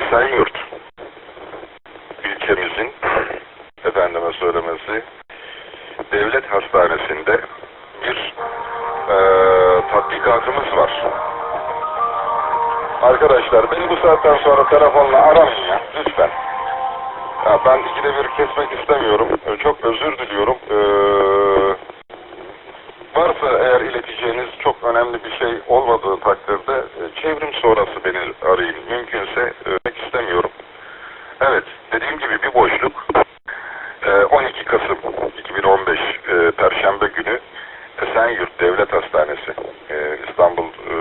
Esenyurt ilçemizin efendime söylemesi devlet hastanesinde bir eee tatbikatımız var. Arkadaşlar beni bu saatten sonra telefonla aramayın ya lütfen. Ya ben ikide bir kesmek istemiyorum. Ee, Çok özür diliyorum. Ee, varsa eğer ileteceğiniz çok önemli bir şey olmadığı takdirde e, çevrim sonrası beni arayın. Mümkünse istemiyorum. Evet, dediğim gibi bir boşluk. Ee, 12 Kasım 2015 e, Perşembe günü Esenyurt Devlet Hastanesi e, İstanbul e,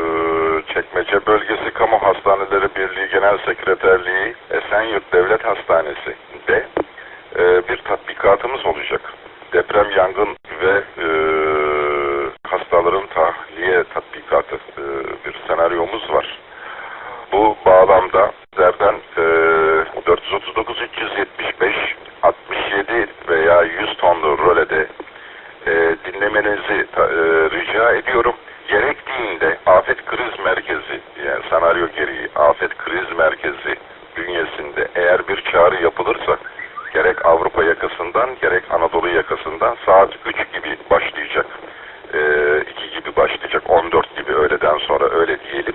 Çekmece Bölgesi Kamu Hastaneleri Birliği Genel Sekreterliği Esenyurt Devlet Hastanesi'nde bir tatbikatımız olacak. Deprem, yangın Anadolu yakasından saat 3 gibi başlayacak. E, 2 gibi başlayacak 14 gibi öğleden sonra öyle diyelim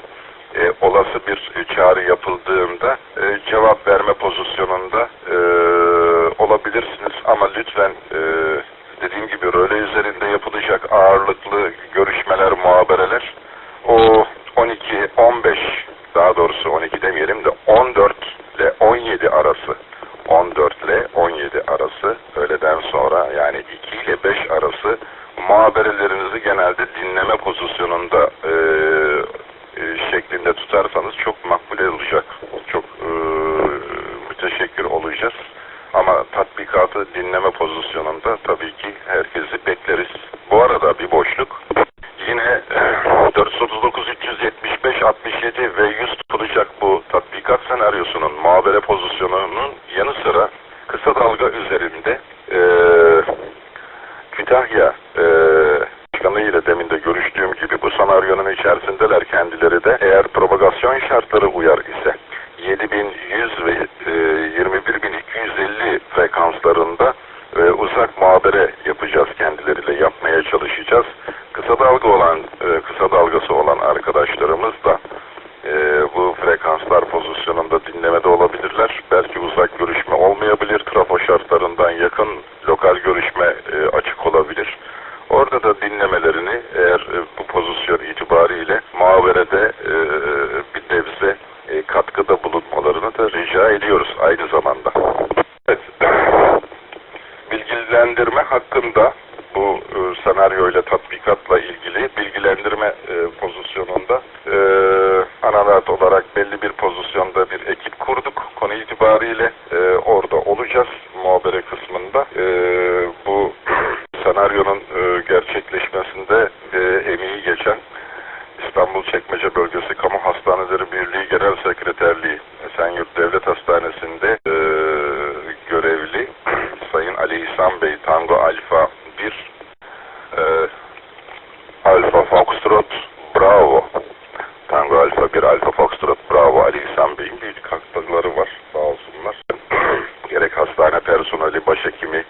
e, olası bir e, çağrı yapıldığında e, cevap verme pozisyonunda e, olabilirsiniz ama lütfen e, dediğim gibi röle üzerinde yapılacak ağırlıklı görüşmeler, muhabereler o 12 15 daha doğrusu 12 demeyelim de 14 ile 17 arası 14 ile 17 arası öğleden sonra yani 2 ile 5 arası muhaberelerinizi genelde dinleme pozisyonunda e, e, şeklinde tutarsanız çok makbule olacak. Çok e, müteşekkir olacağız. Ama tatbikatı dinleme pozisyonunda tabii ki herkesi bekleriz. Bu arada bir boşluk. Senaryonun içerisindeler kendileri de. Eğer propagasyon şartları uyar ise 7100 ve e, 21250 frekanslarında e, uzak muhabere hakkında bu e, senaryoyla tatbikatla ilgili bilgilendirme e, pozisyonunda e, anarat olarak belli bir pozisyonda bir ekip kurduk. Konu itibariyle e, orada olacağız muhabere kısmında. E, bu senaryonun e, gerçekleşmesinde Commission.